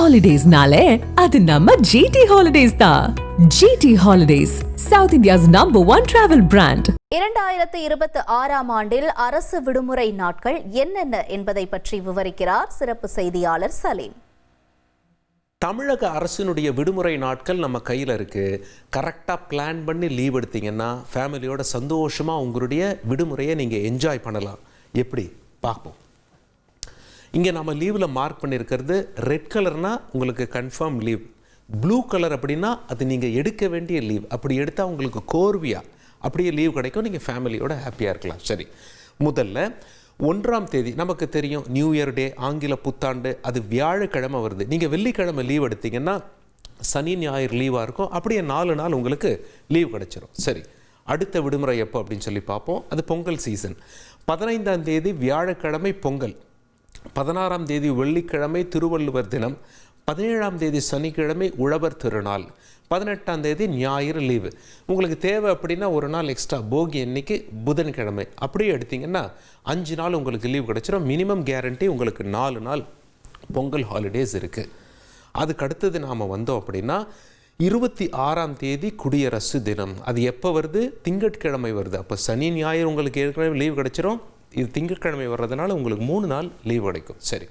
ஹாலிடேஸ்னாலே அது நம்ம ஜிடி ஹாலிடேஸ் தான் GT holidays south India's number one travel brand இரண்டாயிரத்து இருபத்தி ஆறாம் ஆண்டில் அரசு விடுமுறை நாட்கள் என்னென்ன என்பதை பற்றி விவரிக்கிறார் சிறப்பு செய்தியாளர் சலீம். தமிழக அரசினுடைய விடுமுறை நாட்கள் நம்ம கையில் இருக்குது கரெக்டாக பிளான் பண்ணி லீவ் எடுத்தீங்கன்னா ஃபேமிலியோட சந்தோஷமாக உங்களுடைய விடுமுறையை நீங்கள் என்ஜாய் பண்ணலாம். எப்படி? பார்ப்போம். இங்கே நம்ம லீவில் மார்க் பண்ணியிருக்கிறது ரெட் கலர்னால் உங்களுக்கு கன்ஃபார்ம் லீவ் ப்ளூ கலர் அப்படின்னா அது நீங்கள் எடுக்க வேண்டிய லீவ் அப்படி எடுத்தால் உங்களுக்கு கோர்வியாக அப்படியே லீவ் கிடைக்கும். நீங்கள் ஃபேமிலியோட ஹாப்பியாக இருக்கலாம். சரி. முதல்ல ஒன்றாம் தேதி நமக்கு தெரியும் நியூ இயர் டே ஆங்கில புத்தாண்டு அது வியாழக்கிழமை வருது. நீங்கள் வெள்ளிக்கிழமை லீவ் எடுத்தீங்கன்னா சனி ஞாயிறு லீவாக இருக்கும். அப்படியே நாலு நாள் உங்களுக்கு லீவ் கிடைச்சிரும். சரி. அடுத்த விடுமுறை எப்போ அப்படின்னு சொல்லி பார்ப்போம். அது பொங்கல் சீசன் பதினைந்தாம் தேதி வியாழக்கிழமை பொங்கல். பதினாறாம் தேதி வெள்ளிக்கிழமை திருவள்ளுவர் தினம் பதினேழாம் தேதி சனிக்கிழமை உழவர் திருநாள் பதினெட்டாம் தேதி ஞாயிறு லீவு. உங்களுக்கு தேவை அப்படின்னா ஒரு நாள் எக்ஸ்ட்ரா போகி அன்னைக்கு புதன்கிழமை. அப்படியே எடுத்திங்கன்னா அஞ்சு நாள் உங்களுக்கு லீவ் கிடச்சிரும். மினிமம் கேரண்டி உங்களுக்கு நாலு நாள் பொங்கல் ஹாலிடேஸ் இருக்குது அதுக்கு அடுத்தது நாம் வந்தோம் அப்படின்னா இருபத்தி ஆறாம் தேதி குடியரசு தினம். அது எப்போ வருது? திங்கட்கிழமை வருது. அப்போ சனி ஞாயிறு உங்களுக்கு ஏற்கனவே லீவ் கிடச்சிரும். இது திங்கட்கிழமை வர்றதுனால உங்களுக்கு மூணு நாள் லீவ் கிடைக்கும். சரி.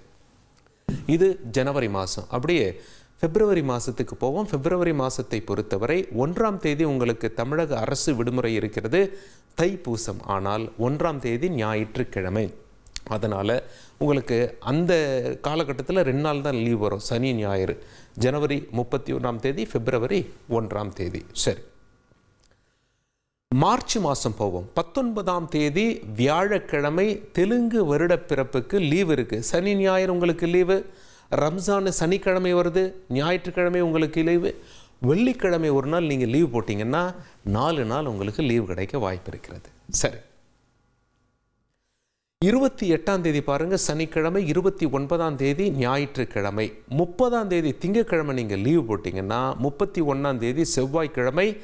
இது ஜனவரி மாதம் அப்படியே பிப்ரவரி மாதத்துக்கு போவோம். பிப்ரவரி மாதத்தை பொறுத்தவரை ஒன்றாம் தேதி உங்களுக்கு தமிழக அரசு விடுமுறை இருக்கிறது. தைப்பூசம். ஆனால் ஒன்றாம் தேதி ஞாயிற்றுக்கிழமை. அதனால் உங்களுக்கு அந்த காலகட்டத்தில் ரெண்டு நாள் தான் லீவ் வரும். சனி ஞாயிறு. ஜனவரி முப்பத்தி ஒன்றாம் தேதி பிப்ரவரி ஒன்றாம் தேதி. சரி. மார்ச் மாதம் போவோம். பத்தொன்பதாம் தேதி வியாழக்கிழமை தெலுங்கு வருட பிறப்புக்கு லீவு இருக்குது சனி ஞாயிறு உங்களுக்கு லீவு. ரம்ஜான் சனிக்கிழமை வருது. ஞாயிற்றுக்கிழமை உங்களுக்கு லீவு. வெள்ளிக்கிழமை ஒரு நாள் நீங்கள் லீவ் போட்டிங்கன்னா நாலு நாள் உங்களுக்கு லீவ் கிடைக்க வாய்ப்பு இருக்கிறது. சரி. இருபத்தி எட்டாம் தேதி பாருங்கள் சனிக்கிழமை இருபத்தி ஒன்பதாம் தேதி ஞாயிற்றுக்கிழமை. முப்பதாம் தேதி திங்கட்கிழமை நீங்கள் லீவ் போட்டிங்கன்னா முப்பத்தி ஒன்றாம் தேதி செவ்வாய்க்கிழமை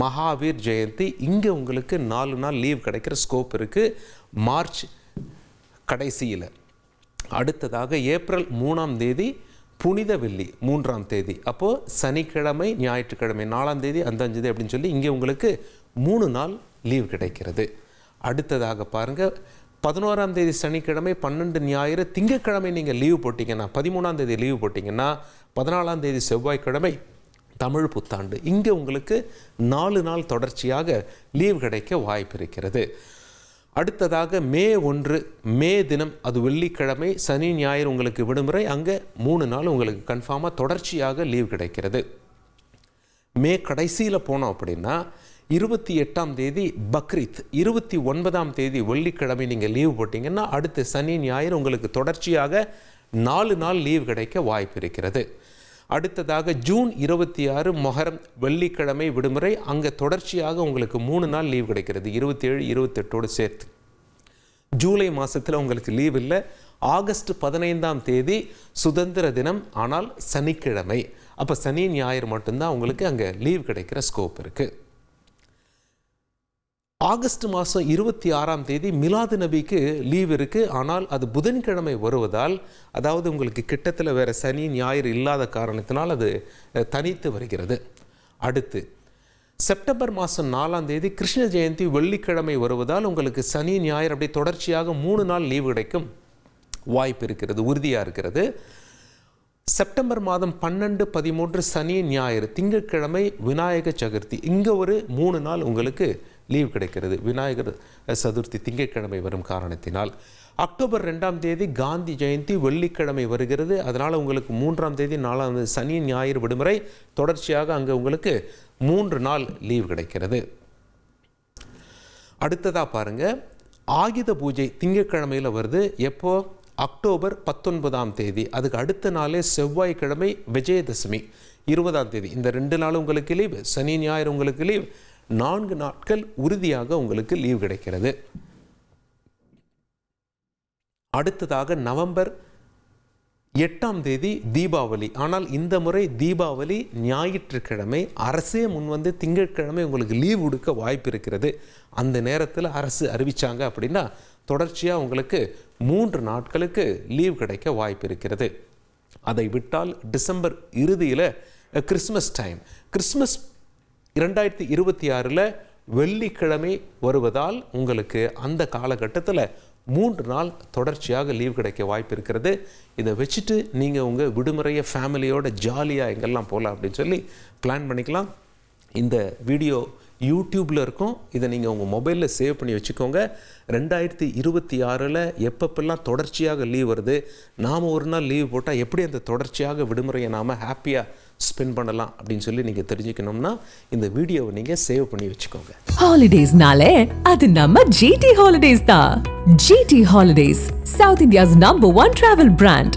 மகாவீர் ஜெயந்தி இங்கே உங்களுக்கு நாலு நாள் லீவ் கிடைக்கிற ஸ்கோப் இருக்குது மார்ச் கடைசியில். அடுத்ததாக ஏப்ரல் மூணாம் தேதி புனித வெள்ளி மூன்றாம் தேதி. அப்போது சனிக்கிழமை ஞாயிற்றுக்கிழமை நாலாம் தேதி அந்த அஞ்சு தேதி அப்படின்னு சொல்லி இங்கே உங்களுக்கு மூணு நாள் லீவ் கிடைக்கிறது. அடுத்ததாக பாருங்கள் பதினோராம் தேதி சனிக்கிழமை பன்னெண்டு ஞாயிறு திங்கட்கிழமை நீங்கள் லீவ் போட்டிங்கன்னா பதிமூணாம் தேதி லீவ் போட்டிங்கன்னா பதினாலாம் தேதி செவ்வாய்க்கிழமை தமிழ் புத்தாண்டு. இங்கே உங்களுக்கு நாலு நாள் தொடர்ச்சியாக லீவ் கிடைக்க வாய்ப்பு இருக்கிறது. அடுத்ததாக மே ஒன்று மே தினம் அது வெள்ளிக்கிழமை சனி ஞாயிறு உங்களுக்கு விடுமுறை. அங்கே மூணு நாள் உங்களுக்கு கன்ஃபார்மாக தொடர்ச்சியாக லீவ் கிடைக்கிறது. மே கடைசியில் போனோம் அப்படின்னா இருபத்தி எட்டாம் தேதி பக்ரீத் இருபத்தி ஒன்பதாம் தேதி வெள்ளிக்கிழமை நீங்கள் லீவ் போட்டிங்கன்னா அடுத்து சனி ஞாயிறு உங்களுக்கு தொடர்ச்சியாக நாலு நாள் லீவ் கிடைக்க வாய்ப்பு இருக்கிறது. அடுத்ததாக ஜூன் இருபத்தி ஆறு மொஹரம் வெள்ளிக்கிழமை விடுமுறை. அங்கே தொடர்ச்சியாக உங்களுக்கு மூணு நாள் லீவ் கிடைக்கிறது. இருபத்தேழு இருபத்தெட்டோடு சேர்த்து. ஜூலை மாதத்தில் உங்களுக்கு லீவ் இல்லை. ஆகஸ்ட் பதினைந்தாம் தேதி சுதந்திர தினம். ஆனால் சனிக்கிழமை. அப்போ சனி ஞாயிறு மட்டும்தான் உங்களுக்கு அங்கே லீவ் கிடைக்கிற ஸ்கோப் இருக்குது ஆகஸ்ட் மாதம் இருபத்தி ஆறாம் தேதி மிலாது நபிக்கு லீவ் இருக்குது ஆனால் அது புதன்கிழமை வருவதால் அதாவது உங்களுக்கு கிட்டத்தில் வேறு சனி ஞாயிறு இல்லாத காரணத்தினால் அது தனித்து வருகிறது. அடுத்து செப்டம்பர் மாதம் நாலாம் தேதி கிருஷ்ண ஜெயந்தி வெள்ளிக்கிழமை வருவதால் உங்களுக்கு சனி ஞாயிறு அப்படி தொடர்ச்சியாக மூணு நாள் லீவு கிடைக்கும் வாய்ப்பு இருக்கிறது உறுதியாக இருக்கிறது. செப்டம்பர் மாதம் பன்னெண்டு பதிமூன்று சனி ஞாயிறு திங்கட்கிழமை விநாயக சதுர்த்தி. இங்கே ஒரு மூணு நாள் உங்களுக்கு லீவ் கிடைக்கிறது. விநாயகர் சதுர்த்தி திங்கட்கிழமை வரும் காரணத்தினால். அக்டோபர் ரெண்டாம் தேதி காந்தி ஜெயந்தி வெள்ளிக்கிழமை வருகிறது. அதனால் உங்களுக்கு மூன்றாம் தேதி நாலாம் தேதி சனி ஞாயிறு விடுமுறை. தொடர்ச்சியாக அங்கே உங்களுக்கு மூன்று நாள் லீவ் கிடைக்கிறது. அடுத்ததாக பாருங்க. ஆயுத பூஜை திங்கட்கிழமையில் வருது. எப்போ? அக்டோபர் பத்தொன்பதாம் தேதி. அதுக்கு அடுத்த நாளே செவ்வாய்க்கிழமை விஜயதசமி இருபதாம் தேதி. இந்த ரெண்டு நாள் உங்களுக்கு லீவ். சனி ஞாயிறு உங்களுக்கு லீவ். நான்கு நாட்கள் உறுதியாக உங்களுக்கு லீவ் கிடைக்கிறது. அடுத்ததாக நவம்பர் எட்டாம் தேதி தீபாவளி. ஆனால் இந்த முறை தீபாவளி ஞாயிற்றுக்கிழமை அரசே முன்வந்து திங்கட்கிழமை உங்களுக்கு லீவ் கொடுக்க வாய்ப்பு இருக்கிறது. அந்த நேரத்தில் அரசு அறிவித்தாங்க அப்படின்னா தொடர்ச்சியாக உங்களுக்கு மூன்று நாட்களுக்கு லீவ் கிடைக்க வாய்ப்பு இருக்கிறது. அதை விட்டால் டிசம்பர் இறுதியில் கிறிஸ்மஸ் டைம் கிறிஸ்மஸ் இரண்டாயிரத்தி இருபத்தி ஆறில் வெள்ளிக்கிழமை வருவதால் உங்களுக்கு அந்த காலகட்டத்தில் மூன்று நாள் தொடர்ச்சியாக லீவ் கிடைக்க வாய்ப்பு இருக்கிறது. இதை வச்சுட்டு நீங்கள் உங்கள் விடுமுறையை ஃபேமிலியோட ஜாலியாக எங்கெல்லாம் போகலாம் அப்படின்னு சொல்லி பிளான் பண்ணிக்கலாம். இந்த வீடியோ யூடியூப்பில் இருக்கும். இதை நீங்கள் உங்கள் மொபைலில் சேவ் பண்ணி வச்சுக்கோங்க. ரெண்டாயிரத்தி இருபத்தி ஆறில் எப்பப்பெல்லாம் தொடர்ச்சியாக லீவ் வருது? நாம் ஒரு நாள் லீவ் போட்டால் எப்படி அந்த தொடர்ச்சியாக விடுமுறையை நாம் ஹாப்பியாக ஸ்பெண்ட் பண்ணலாம் அப்படின்னு சொல்லி நீங்கள் தெரிஞ்சுக்கணும்னா இந்த வீடியோவை நீங்கள் சேவ் பண்ணி வச்சுக்கோங்க. ஹாலிடேஸ்னாலே அது நம்ம ஜிடி ஹாலிடேஸ் தான். GT holidays south India's number one travel brand